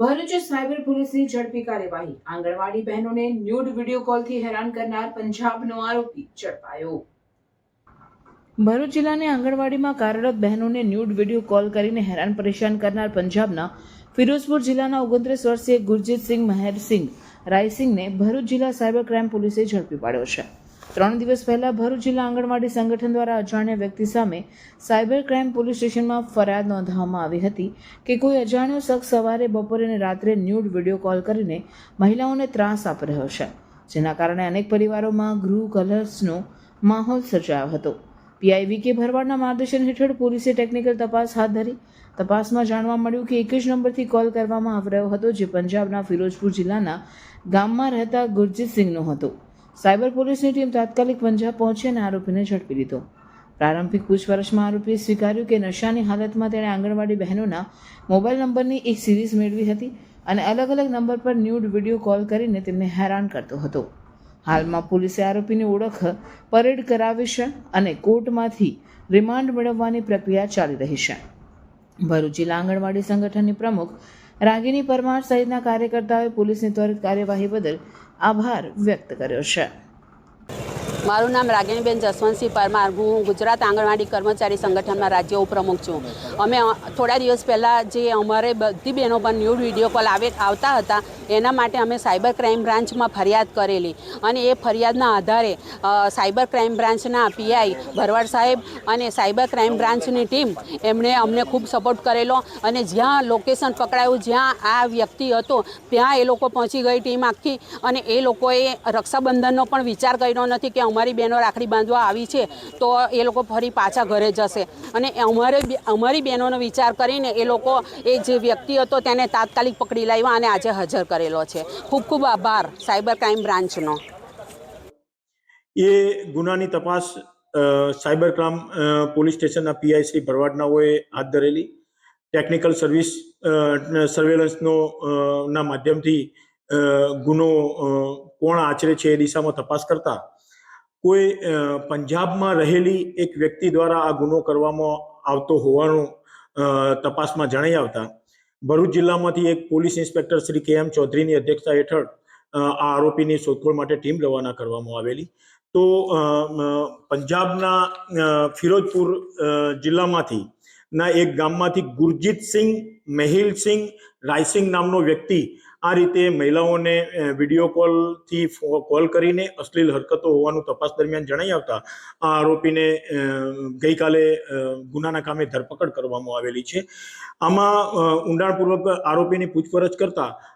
Bharuch cyber પોલીસની ઝડપી કાર્યવાહી. આંગણવાડી બહેનોને ન્યૂડ વીડિયો કોલથી હેરાન કરનાર પંજાબનો આરોપી ઝડપાયો. ભરૂચ જિલ્લાની આંગણવાડીમાં કાર્યરત બહેનોને ન્યૂડ વીડિયો કોલ કરીને હેરાન પરેશાન કરનાર પંજાબના ફિરોઝપુર જિલ્લાના ઓગણત્રીસ વર્ષીય ગુરજીતસિંહ મહેરસિંહ રાયસિંહને ભરૂચ જિલ્લા સાયબર ક્રાઇમ પોલીસે ઝડપી પાડ્યો છે. ત્રણ દિવસ પહેલા ભરૂચ જિલ્લા આંગણવાડી સંગઠન દ્વારા અજાણ્યા વ્યક્તિ સામે સાયબર ક્રાઇમ પોલીસ સ્ટેશનમાં ફરિયાદ નોંધવામાં આવી હતી કે કોઈ અજાણ્યો શખ્સ સવારે, બપોરે અને રાત્રે ન્યૂડ વીડિયો કોલ કરીને મહિલાઓને ત્રાસ આપી રહ્યો છે, જેના કારણે અનેક પરિવારોમાં ગૃહ કલર્સનો માહોલ સર્જાયો હતો. પીઆઈવી કે ભરવાડના માર્ગદર્શન હેઠળ પોલીસે ટેકનિકલ તપાસ હાથ ધરી. તપાસમાં જાણવા મળ્યું કે એક જ નંબરથી કોલ કરવામાં આવી રહ્યો હતો, જે પંજાબના ફિરોજપુર જિલ્લાના ગામમાં રહેતા ગુરજીતસિંહનો હતો. સાયબર પોલીસની ટીમ તાત્કાલિક પંજાબ પહોંચી અને આરોપીને ઝડપી લીધો. પ્રારંભિક પૂછપરછમાં આરોપીએ સ્વીકાર્યું કે નશાની હાલતમાં તેણે આંગણવાડી બહેનોના મોબાઈલ નંબરની એક સિરીઝ મેળવી હતી અને અલગ અલગ નંબર પર ન્યૂડ વીડિયો કોલ કરીને તેમને હેરાન કરતો હતો. હાલમાં પોલીસે આરોપીની ઓળખ પરેડ કરાવી છે અને કોર્ટમાંથી રિમાન્ડ મેળવવાની પ્રક્રિયા ચાલી રહી છે. ભરૂચ જિલ્લા આંગણવાડી સંગઠનની પ્રમુખ રાગિની પરમાર સહિતના કાર્યકર્તાઓએ પોલીસની ત્વરિત કાર્યવાહી બદલ આભાર વ્યક્ત કર્યો છે. મારું નામ રાગિણીબેન જસવંતસિંહ પરમાર. હું ગુજરાત આંગણવાડી કર્મચારી સંગઠનના રાજ્ય ઉપપ્રમુખ છું. અમે થોડા દિવસ પહેલાં જે અમારે બધી બહેનો પર ન્યૂડ વીડિયો કોલ આવે, આવતા હતા, એના માટે અમે સાયબર ક્રાઇમ બ્રાન્ચમાં ફરિયાદ કરેલી. અને એ ફરિયાદના આધારે સાયબર ક્રાઇમ બ્રાન્ચના પીઆઈ ભરવાડ સાહેબ અને સાયબર ક્રાઇમ બ્રાન્ચની ટીમ એમણે અમને ખૂબ સપોર્ટ કરેલો. અને જ્યાં લોકેશન પકડાયું, જ્યાં આ વ્યક્તિ હતો, ત્યાં એ લોકો પહોંચી ગઈ ટીમ આખી. અને એ લોકોએ રક્ષાબંધનનો પણ વિચાર કર્યો નથી કે અમારી બહેનો રાખડી બાંધવા આવી છે, તો એ લોકો ફરી પાછા ઘરે જશે. અને અમારે અમારી બહેનોનો વિચાર કરીને એ લોકો, એ જે વ્યક્તિ હતો તેને તાત્કાલિક પકડી લાવ્યા અને આજે હાજર કરેલો છે. ખૂબ ખૂબ આભાર, સાયબર ક્રાઇમ બ્રાન્ચનો. એ ગુનાની તપાસ સાયબર ક્રાઇમ પોલીસ સ્ટેશનના પીઆઈ ભરવાડનાઓએ હાથ ધરેલી. ટેકનિકલ સર્વિસ સર્વેલન્સનો ના માધ્યમથી ગુનો કોણ આચરે છે એ દિશામાં તપાસ કરતા કોઈ પંજાબમાં રહેલી એક વ્યક્તિ દ્વારા આ ગુનો કરવામાં આવતો હોવાનું તપાસમાં જણાઈ આવતા, ભરૂચ જિલ્લામાંથી એક પોલીસ ઇન્સ્પેક્ટર શ્રી કે એમ ચૌધરીની અધ્યક્ષતા હેઠળ આ આરોપીની શોધખોળ માટે ટીમ રવાના કરવામાં આવેલી. તો પંજાબના ફિરોજપુર જિલ્લામાંથી ના એક ગામમાંથી ગુરજીતસિંહ મેહિલસિંહ રાયસિંહ નામનો વ્યક્તિ આ રીતે મહિલાઓને વીડિયો કોલથી કોલ કરીને અશ્લીલ હરકતો હોવાનું તપાસ દરમિયાન જણાઈ આવતા આ આરોપીને ગઈકાલે ગુનાના કામે ધરપકડ કરવામાં આવેલી છે. આમાં ઊંડાણપૂર્વક આરોપીની પૂછપરછ કરતા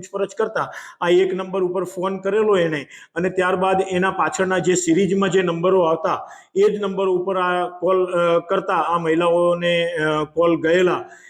પૂછપરછ કરતા આ એક નંબર ઉપર ફોન કરેલો એને અને ત્યારબાદ એના પાછળના જે સિરીઝમાં જે નંબરો આવતા, એ જ નંબર ઉપર આ કોલ કરતા આ મહિલાઓને કોલ ગયેલા.